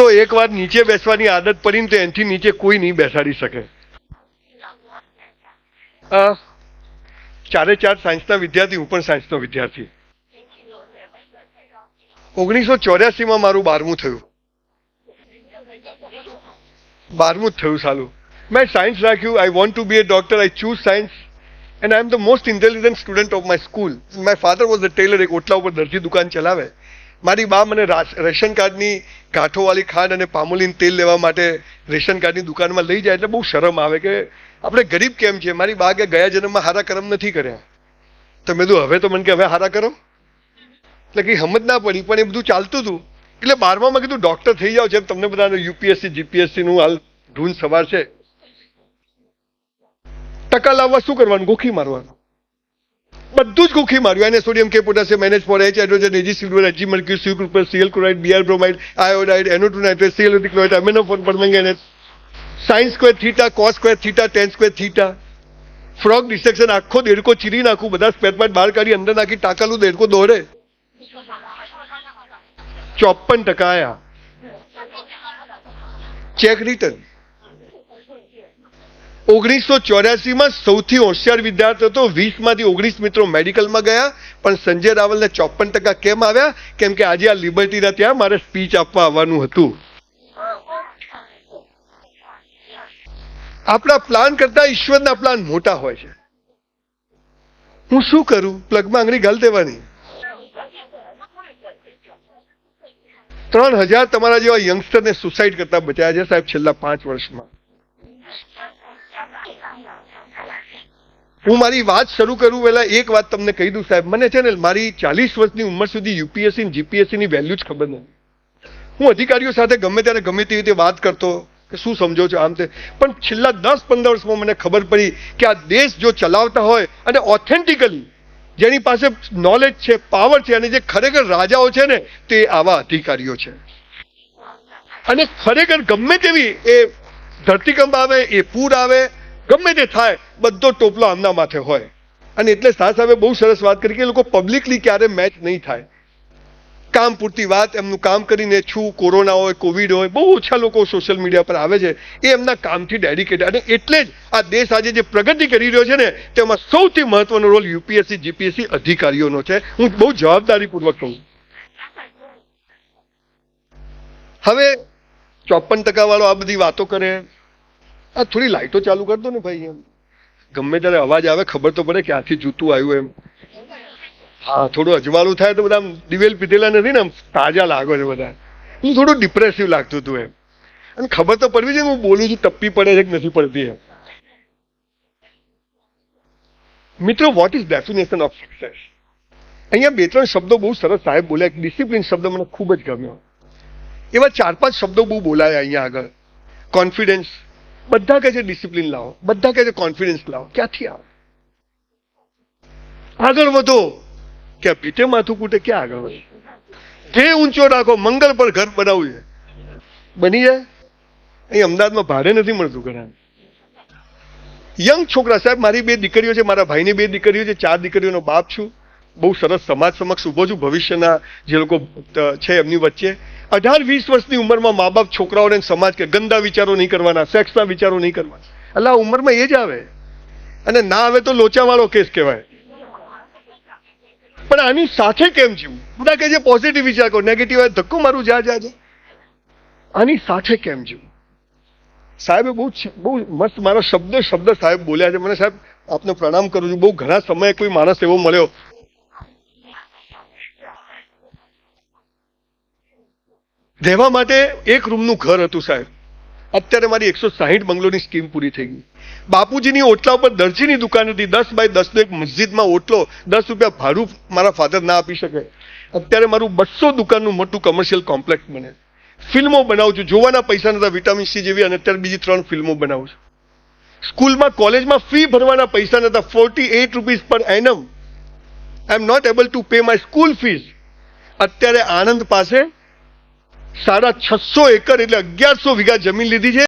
તો એકવાર નીચે બેસવાની આદત પડીને તો એનાથી નીચે કોઈ નહીં બેસાડી શકે. ચારે ચાર સાયન્સના વિદ્યાર્થી, હું પણ સાયન્સનો વિદ્યાર્થી. ઓગણીસો ચોર્યાસીમાં મારું બારમું થયું. બારમું જ થયું સાલું. મેં સાયન્સ રાખ્યું I want to be a doctor I choose science and I am the most intelligent student of my school my father was a tailor એક ઓટલા ઉપર દરજી દુકાન ચલાવે. મારી બા મને રાશ- રેશન કાર્ડની ગાંઠોવાળી ખાંડ અને પામોલીન તેલ લેવા માટે રેશન કાર્ડની દુકાનમાં લઈ જાય એટલે બહુ શરમ આવે કે આપણે ગરીબ કેમ છે મારી બા કે ગયા જન્મમાં હારા કરમ નથી કર્યા. તો મેં કીધું, હવે તો મને કે, હવે હારા કરો એટલે કંઈ સમજ ના પડી, પણ એ બધું ચાલતું હતું. એટલે બારમામાં કીધું, ડૉક્ટર થઈ જાવ જેમ તમને બધાને યુપીએસસી જીપીએસસી નું હાલ ધૂન સવાર છે. ટકા લાવવા શું કરવાનું? ગોખી મારવાનું. બધું જ ગોખી માર્યું. એને સોડિયમ કે potassium NH four H hydrogen AG silver AG mercury C group CL chloride BR bromide, iodide NO two nitrate CL chloride amino four permanganate. Sine square theta, cos square theta, tan square theta. Frog dissection, આખો દેડકો ચીરી નાખું, બધા spare part બહાર કાઢી, અંદર નાખી ટાકાલું દેડકો દોડે ચોપન ટકા આયા. Check return. ઓગણીસો ચોર્યાસીમાં સૌથી હોશિયાર વિદ્યાર્થી હતો વીસમાંથી ઓગણીસ મિત્રો મેડિકલમાં ગયા, પણ સંજય રાવલને ચોપન ટકા કેમ આવ્યા? કેમ કે આજે આ લિબર્ટીના ત્યાં મારે સ્પીચ આપવા આવવાનું હતું. આપણા પ્લાન કરતા ઈશ્વરના પ્લાન મોટા હોય છે. હું શું કરું? પ્લગમાં આંગળી ગાલ દેવાની. ત્રણ હજાર તમારા જેવા યંગસ્ટરને સુસાઇડ કરતા બચાયા છે સાહેબ છેલ્લા પાંચ વર્ષમાં. હું મારી વાત શરૂ કરું પહેલા એક વાત તમને કહી દઉં સાહેબ. મને છે ને મારી ચાલીસ વર્ષની ઉંમર સુધી યુપીએસસી જીપીએસસી ની વેલ્યુ જ ખબર નથી. હું અધિકારીઓ સાથે ગમે ત્યારે ગમે તેવી રીતે વાત કરતો કે શું સમજો છો આમ તે. પણ છેલ્લા દસ પંદર વર્ષમાં મને ખબર પડી કે આ દેશ જો ચલાવતા હોય અને ઓથેન્ટિકલી જેની પાસે નોલેજ છે પાવર છે અને જે ખરેખર રાજાઓ છે ને, તે આવા અધિકારીઓ છે. અને ખરેખર ગમે તેવી એ ધરતીકંપ આવે, એ પૂર આવે, ગમે તે થાય બધો ટોપલો આમના માથે હોય. અને એટલે શાહ સાહેબે બહુ સરસ વાત કરી કે લોકો પબ્લિકલી ક્યારે મેચ નહીં થાય. કામ પૂરતી વાત, એમનું કામ કરીને છું, કોરોના હોય કોવિડ હોય, બહુ ઓછા લોકો સોશિયલ મીડિયા પર આવે છે. એ એમના કામથી ડેડિકેટ અને એટલે જ આ દેશ આજે જે પ્રગતિ કરી રહ્યો છે ને, તેમાં સૌથી મહત્વનો રોલ યુપીએસસી જીપીએસસી અધિકારીઓનો છે. હું બહુ જવાબદારીપૂર્વક કહું. હવે ચોપન ટકા વાળો આ બધી વાતો કરે. આ થોડી લાઈટો ચાલુ કરી દો ને ભાઈ એમ. ગમે ત્યારે અવાજ આવે, ખબર તો પડે ક્યાંથી જૂતું આવ્યું એમ. હા, થોડું અજવાળું થાય તો બધા દિવેલ પીધેલા નથી ને તાજા લાગો છે બધા હું થોડું ડિપ્રેસિવ લાગતું હતું એમ. અને ખબર તો પડવી છે હું બોલું છું, ટપ્પી પડે છે કે નથી પડતી એમ. મિત્રો what is definition of success અહીંયા બે ત્રણ શબ્દો બહુ સરસ સાહેબ બોલ્યા. ડિસિપ્લિન શબ્દ મને ખૂબ જ ગમ્યો. એવા ચાર પાંચ શબ્દો બહુ બોલાયા અહીંયા આગળ. કોન્ફિડન્સ બધા કહે છે ડિસિપ્લિન લાવો, બધા કહે છે કોન્ફિડન્સ લાવો. ક્યાંથી આવો? આગળ વધો. કે પીઠે માથું કૂટે ક્યાં આગળ વધે? જે ઊંચો રાખો, મંગળ પર ઘર બનાવવું છે. બની જાય? અહીં અમદાવાદમાં ભાડે નથી મળતું ઘણા. યંગ છોકરા, સાહેબ, મારી બે દીકરીઓ છે, મારા ભાઈની બે દીકરીઓ છે, ચાર દીકરીઓનો બાપ છું. બહુ સરસ સમાજ સમક્ષ ઊભો છું, ભવિષ્યના જે લોકો છે એમની વચ્ચે. અઢાર, વીસ વર્ષની ઉંમરમાં મા બાપ છોકરાઓને સમાજ કે ગંદા વિચારો નહીં કરવાના, સેક્સના વિચારો નહીં કરવાના. એટલે ઉંમરમાં એ જ આવે. અને ના આવે તો લોચાવાળો કેસ કહેવાય. પણ આની સાથે કેમ જીવું? બધા કે જે પોઝિટિવ વિચાર કરો નેગેટિવ હોય ધક્કો મારું જા જા જા. આની સાથે કેમ જીવું? સાહેબે બહુ બહુ મસ્ત મારા શબ્દ શબ્દ સાહેબ બોલ્યા છે. મને સાહેબ આપને પ્રણામ કરું છું. બહુ ઘણા સમયે કોઈ માણસ એવો મળ્યો રહેવા માટે એક રૂમનું ઘર હતું સાહેબ. અત્યારે મારી એકસો સાહીઠ બંગલોની સ્કીમ પૂરી થઈ ગઈ. બાપુજીની ઓટલા ઉપર દરજીની દુકાન હતી. દસ બાય દસનો એક મસ્જિદમાં ઓટલો દસ રૂપિયા ભાડું મારા ફાધર ના આપી શકે. અત્યારે મારું બસો દુકાનનું મોટું કમર્શિયલ કોમ્પ્લેક્સ બને. ફિલ્મો બનાવું છું. જોવાના પૈસા નતા વિટામિન સી જેવી, અને અત્યારે બીજી ત્રણ ફિલ્મો બનાવું છું. સ્કૂલમાં, કોલેજમાં ફી ભરવાના પૈસા નતા. ફોર્ટી એઇટ રૂપીઝ પર annum I am not able to pay my school fees અત્યારે આણંદ પાસે સાડા છસો એકર એટલે અગિયારસો વીઘા જમીન લીધી છે.